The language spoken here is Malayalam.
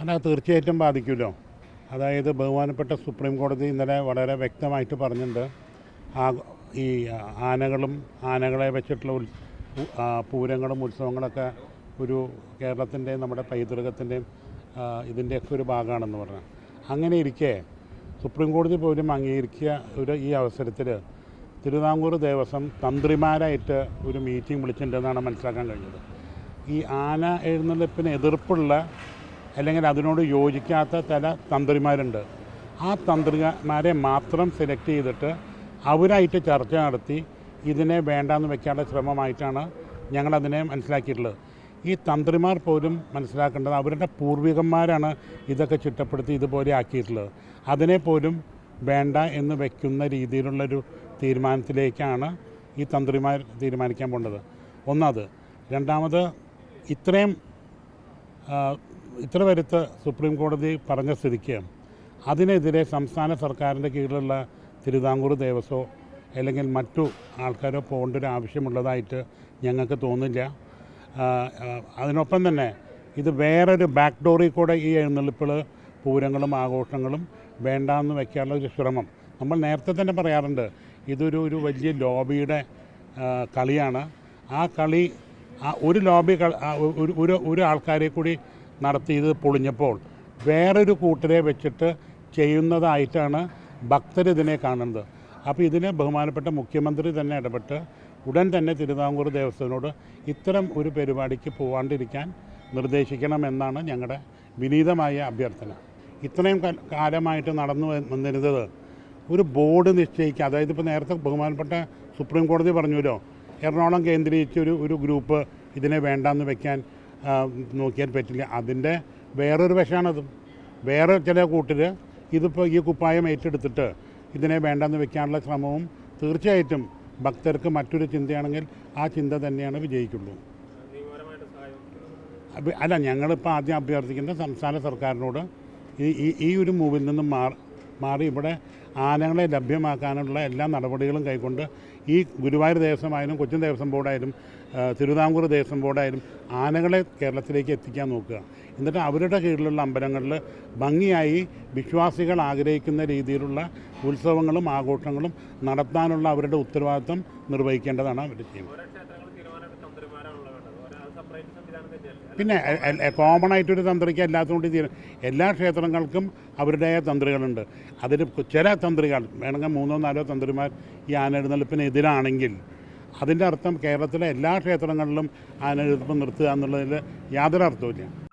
അല്ല തീർച്ചയായിട്ടും ബാധിക്കുമല്ലോ അതായത് ബഹുമാനപ്പെട്ട സുപ്രീം കോടതി ഇന്നലെ വളരെ വ്യക്തമായിട്ട് പറഞ്ഞിട്ടുണ്ട്. ആ ഈ ആനകളും ആനകളെ വെച്ചിട്ടുള്ള ഉൽ പൂരങ്ങളും ഉത്സവങ്ങളൊക്കെ ഒരു കേരളത്തിന്റെയും നമ്മുടെ പൈതൃകത്തിന്റെയും ഇതിന്റെയൊക്കെ ഒരു ഭാഗമാണെന്ന് പറഞ്ഞു അങ്ങനെ ഇരിക്കെ സുപ്രീം കോടതി പോലും അംഗീകരിക്കുക ഒരു ഈ അവസരത്തിൽ തിരുവിതാംകൂർ ദേവസ്വം തന്ത്രിമാരായിട്ട് ഒരു മീറ്റിംഗ് വിളിച്ചിട്ടുണ്ടെന്നാണ് മനസ്സിലാക്കാൻ കഴിഞ്ഞത്. ഈ ആന എഴുന്നള്ളിപ്പിന് എതിർപ്പുള്ള അല്ലെങ്കിൽ അതിനോട് യോജിക്കാത്ത ചില തന്ത്രിമാരുണ്ട്. ആ തന്ത്രിമാരെ മാത്രം സെലക്ട് ചെയ്തിട്ട് അവരായിട്ട് ചർച്ച നടത്തി ഇതിനെ വേണ്ടാന്ന് വെക്കാനുള്ള ശ്രമമായിട്ടാണ് ഞങ്ങളതിനെ മനസ്സിലാക്കിയിട്ടുള്ളത്. ഈ തന്ത്രിമാർ പോലും മനസ്സിലാക്കേണ്ടത് അവരുടെ പൂർവികന്മാരാണ് ഇതൊക്കെ ചിട്ടപ്പെടുത്തി ഇതുപോലെ ആക്കിയിട്ടുള്ളത്. അതിനെ പോലും വേണ്ട എന്ന് വയ്ക്കുന്ന രീതിയിലുള്ളൊരു തീരുമാനത്തിലേക്കാണ് ഈ തന്ത്രിമാർ തീരുമാനിക്കാൻ പോകേണ്ടത് ഒന്നത് രണ്ടാമത് ഇത്രയും ഇത്ര വരുത്ത സുപ്രീം കോടതി പറഞ്ഞ സ്ഥിതിക്ക് അതിനെതിരെ സംസ്ഥാന സർക്കാരിന്റെ കീഴിലുള്ള തിരുവിതാംകൂർ ദേവസ്വമോ അല്ലെങ്കിൽ മറ്റു ആൾക്കാരോ പോകേണ്ട ഒരു ആവശ്യമുള്ളതായിട്ട് ഞങ്ങൾക്ക് തോന്നില്ല അതിനൊപ്പം തന്നെ ഇത് വേറൊരു ബാക്ക് ഡോറിൽ കൂടെ ഈ എഴുന്നള്ളിപ്പുകൾ പൂരങ്ങളും ആഘോഷങ്ങളും വേണ്ടാന്ന് വയ്ക്കാനുള്ള ഒരു ശ്രമം. നമ്മൾ നേരത്തെ തന്നെ പറയാറുണ്ട് ഇതൊരു ഒരു വലിയ ലോബിയുടെ കളിയാണ്. ആ കളി ആ ഒരു ലോബി ഒരു ഒരു ആൾക്കാരെ കൂടി നടത്തി ഇത് പൊളിഞ്ഞപ്പോൾ വേറൊരു കൂട്ടരെ വെച്ചിട്ട് ചെയ്യുന്നതായിട്ടാണ് ഭക്തർ ഇതിനെ കാണുന്നത്. അപ്പോൾ ഇതിന് ബഹുമാനപ്പെട്ട മുഖ്യമന്ത്രി തന്നെ ഇടപെട്ട് ഉടൻ തന്നെ തിരുവിതാംകൂർ ദേവസ്വത്തിനോട് ഇത്തരം ഒരു പരിപാടിക്ക് പോവാണ്ടിരിക്കാൻ നിർദ്ദേശിക്കണമെന്നാണ് ഞങ്ങളുടെ വിനീതമായ അഭ്യർത്ഥന. ഇത്രയും കാലമായിട്ട് നടന്നു വന്നിരുന്നത് ഒരു ബോർഡ് നിശ്ചയിക്കുക അതായത് ഇപ്പോൾ നേരത്തെ ബഹുമാനപ്പെട്ട സുപ്രീം കോടതി പറഞ്ഞല്ലോ എറണാകുളം കേന്ദ്രീകരിച്ച് ഒരു ഒരു ഗ്രൂപ്പ് ഇതിനെ വേണ്ടാന്ന് വെക്കാൻ നോക്കിയാൽ പറ്റില്ല. അതിന്റെ വേറൊരു വശമാണതും വേറെ ചില കൂട്ടർ ഇതിപ്പോൾ ഈ കുപ്പായം ഏറ്റെടുത്തിട്ട് ഇതിനെ വേണ്ടെന്ന് വെക്കാനുള്ള ശ്രമവും തീർച്ചയായിട്ടും ഭക്തർക്ക് മറ്റൊരു ചിന്തയാണെങ്കിൽ ആ ചിന്ത തന്നെയാണ് വിജയിക്കുള്ളൂ. അല്ല ഞങ്ങളിപ്പോൾ ആദ്യം അഭ്യർത്ഥിക്കുന്നത് സംസ്ഥാന സർക്കാരിനോട് ഈ ഈ ഒരു മൂവിൽ നിന്നും മാറി ഇവിടെ ആനകളെ ലഭ്യമാക്കാനുള്ള എല്ലാ നടപടികളും കൈക്കൊണ്ട് ഈ ഗുരുവായൂർ ദേവസ്വമായാലും കൊച്ചിൻ ദേവസ്വം ബോർഡായാലും തിരുവിതാംകൂർ ദേവസ്വം ബോർഡായാലും ആനകളെ കേരളത്തിലേക്ക് എത്തിക്കാൻ നോക്കുക. എന്നിട്ട് അവരുടെ കീഴിലുള്ള അമ്പലങ്ങളിൽ ഭംഗിയായി വിശ്വാസികൾ ആഗ്രഹിക്കുന്ന രീതിയിലുള്ള ഉത്സവങ്ങളും ആഘോഷങ്ങളും നടത്താനുള്ള അവരുടെ ഉത്തരവാദിത്വം നിർവഹിക്കേണ്ടതാണ് അവർ ചെയ്യുന്നത്. പിന്നെ കോമൺ ആയിട്ടൊരു തന്ത്രിക്ക് എല്ലാത്തുകൊണ്ട് തീരും എല്ലാ ക്ഷേത്രങ്ങൾക്കും അവരുടേതായ തന്ത്രികളുണ്ട്. അതിൽ ചില തന്ത്രികൾ വേണമെങ്കിൽ മൂന്നോ നാലോ തന്ത്രിമാർ ഈ ആനെഴുന്നള്ളിപ്പിന് എതിരാണെങ്കിൽ അതിന്റെ അർത്ഥം കേരളത്തിലെ എല്ലാ ക്ഷേത്രങ്ങളിലും ആനെഴുന്നള്ളിപ്പ് നിർത്തുക എന്നുള്ളതിൽ യാതൊരു അർത്ഥവുമില്ല.